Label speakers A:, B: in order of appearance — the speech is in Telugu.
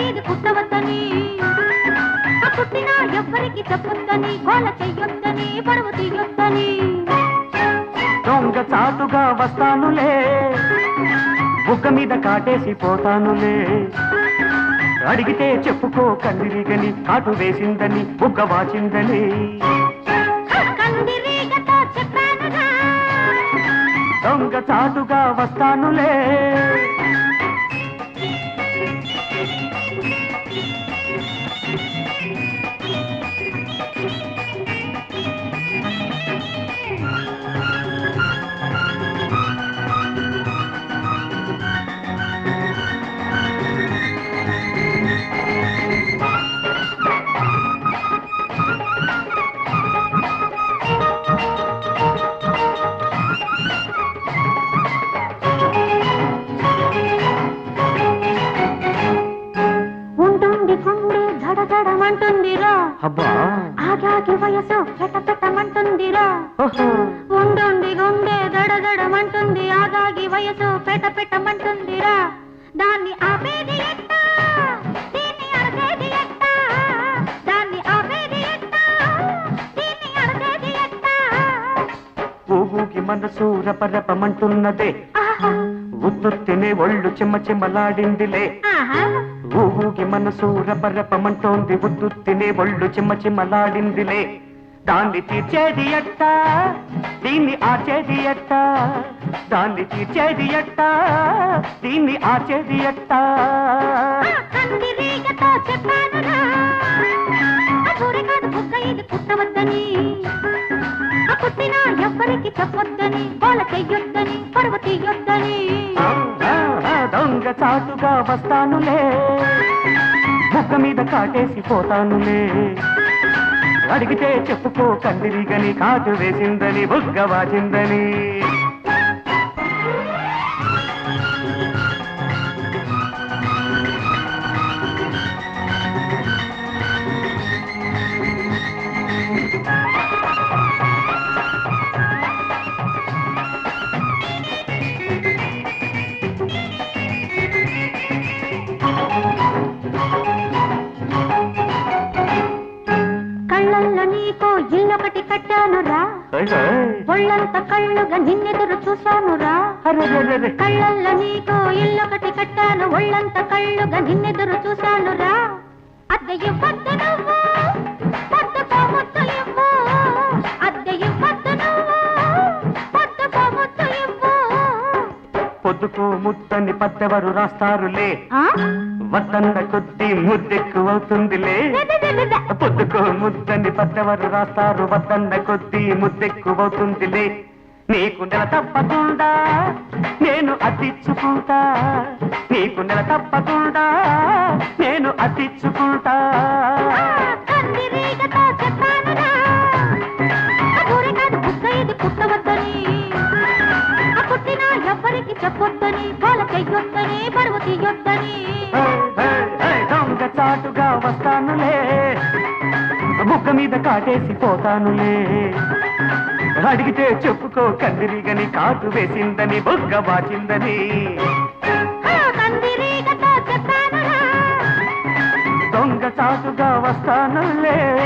A: ఇది పుట్టవద్దని? పుట్టినా చెయ్యొద్దని? పడవ తీయొద్దని?
B: దొంగ చాటుగా వస్తానులే. బుక్క మీద కాటేసి పోతానులే. అడిగితే చెప్పుకో కందిరిగని అటు వేసిందని బుగ్గ వాచిందని. దొంగ చాటుగా వస్తానులే.
A: దడదడమంటుందిరా
B: అబ్బా.
A: ఆగాగి వయసు పెట్టమంటుందిరా.
B: ఓహో.
A: ఉండుండి గుండె దడదడమంటుంది ఆగాగి వయసు పెట పెట్టమంటుందిరా. దాన్ని ఆపేది
B: మనసు రపరపమంటున్నదే. ఉత్తుత్తినే ఒళ్ళు చిమ్మ చిమ్మలాడిందిలే.
A: ఆహా
B: ఊహూకి మనసు రపరపమంటోంది తినే ఒళ్ళు చిమ్మ చిమ్మలాడిందిలే. దాన్ని తీర్చేది ఎట్టా? దీన్ని ఆచేది ఎట్టా? దాన్ని తీర్చేది ఎట్టా? దీన్ని ఆచేది ఎట్టా?
A: పుట్టవద్దని. పుట్టినా ఎవ్వరికి చెప్పొద్దని. వాళ్ళ చెయ్యొద్దని పరువు తీయొద్దని.
B: దొంగ చాటుగా వస్తానులే. బుగ్గ మీద కాటేసి పోతానులే. అడిగితే చెప్పుకో కందిరిగని కాటు వేసిందని బుగ్గ వాచిందని.
A: ఒళ్ళంత కళ్ళుగా నిన్నెదురు చూశానురా. కళ్ళల్లో నీకో ఇల్లొకటి కట్టాను. ఒళ్ళంత కళ్ళుగా నిన్నెదురు చూశానురా. అద్దె ఇవ్వద్దు నువ్వు పొద్దుకో ముద్దు ఇవ్వు అద్దె ఇవ్వద్దు నువ్వు పొద్దుకో ముద్దు ఇవ్వు
B: పొద్దుకో ముద్దని పద్దెవరు రాస్తారులే? వద్దన్న కొద్దీ ముద్దెక్కువవుతుందిలే. పొద్దుకో ముద్దని పద్దెవరు రాస్తారు? వద్దన్న కొద్దీ ముద్దెక్కువవుతుందిలే. నీకు నెల తప్పకుండా నేను అతిచ్చుకుంటా. నీకు నెల తప్పకుండా నేను అతిచ్చుకుంటా.
A: కందిరీగతో చెప్పానురా ఆ
B: తాటుగా వస్తానులే. బుగ్గ మీద కాటేసి పోతానులే. అడిగితే చెప్పుకో కందిరీగని కాటు వేసిందని బుగ్గ వాచిందని. దొంగ చాటుగా వస్తానులే.